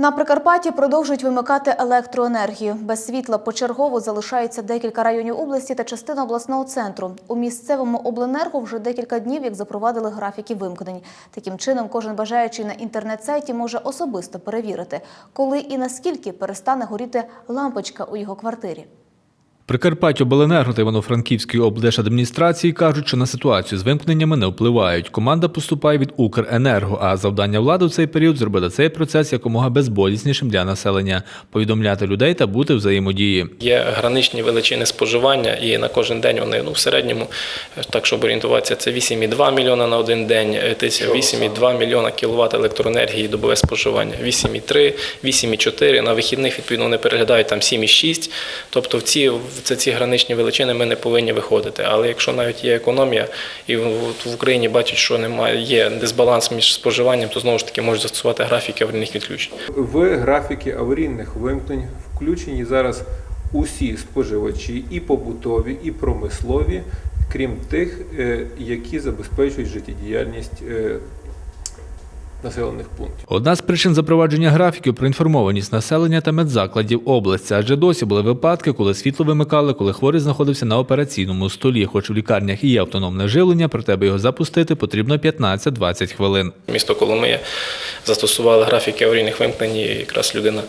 На Прикарпатті продовжують вимикати електроенергію. Без світла почергово залишається декілька районів області та частина обласного центру. У місцевому обленерго вже декілька днів як запровадили графіки вимкнень. Таким чином, кожен бажаючий на інтернет-сайті може особисто перевірити, коли і наскільки перестане горіти лампочка у його квартирі. Прикарпаття Обленерго та Івано-Франківської облдержадміністрації кажуть, що на ситуацію з вимкненнями не впливають. Команда поступає від Укренерго, а завдання влади в цей період зробити цей процес якомога безболіснішим для населення, повідомляти людей та бути взаємодії. Є граничні величини споживання, і на кожен день вони ну, в середньому, е, так щоб орієнтуватися, це 8,2 мільйона на один день, е, тисяч- 8,2 мільйона кіловат електроенергії добове споживання, 8,3, 8,4, на вихідних відповідно вони переглядають там 7,6, тобто в ці, це ці граничні величини ми не повинні виходити. Але якщо навіть є економія, і в, Україні бачать, що немає, є дисбаланс між споживанням, то знову ж таки можуть застосувати графіки аварійних відключень. В графіки аварійних вимкнень включені зараз усі споживачі, і побутові, і промислові, крім тих, е, які забезпечують життєдіяльність е, населених пунктів. Одна з причин запровадження графіків про інформованість населення та медзакладів області, адже досі були випадки, коли світло вимикали, коли хворий знаходився на операційному столі. Хоч в лікарнях і є автономне живлення, проте аби його запустити, потрібно 15-20 хвилин. Місто Коломия застосували графіки аварійних вимкнень, і якраз людина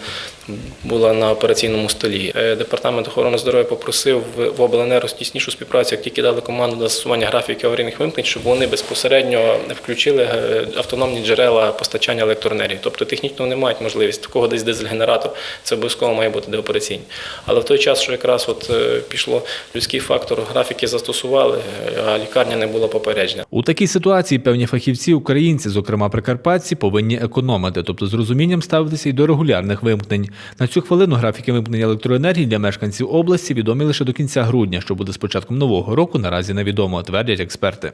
була на операційному столі. Е, Департамент охорони здоров'я попросив в обленерго тіснішу співпрацю, як тільки дали команду на застосування графіків аварійних вимкнень, щоб вони безпосередньо включили е, автономні джерела постачання електроенергії. Тобто технічно не мають можливість такого десь дизель-генератор, це обов'язково має бути деопераційні. Але в той час, що якраз от е, пішло людський фактор, графіки застосували, е, а лікарня не була попереджена. У такій ситуації певні фахівці, українці, зокрема прикарпатці, повинні економити, тобто з розумінням ставитися і до регулярних вимкнень. На цю хвилину графіки вимкнення електроенергії для мешканців області відомі лише до кінця грудня, що буде з початком нового року, наразі невідомо, твердять експерти.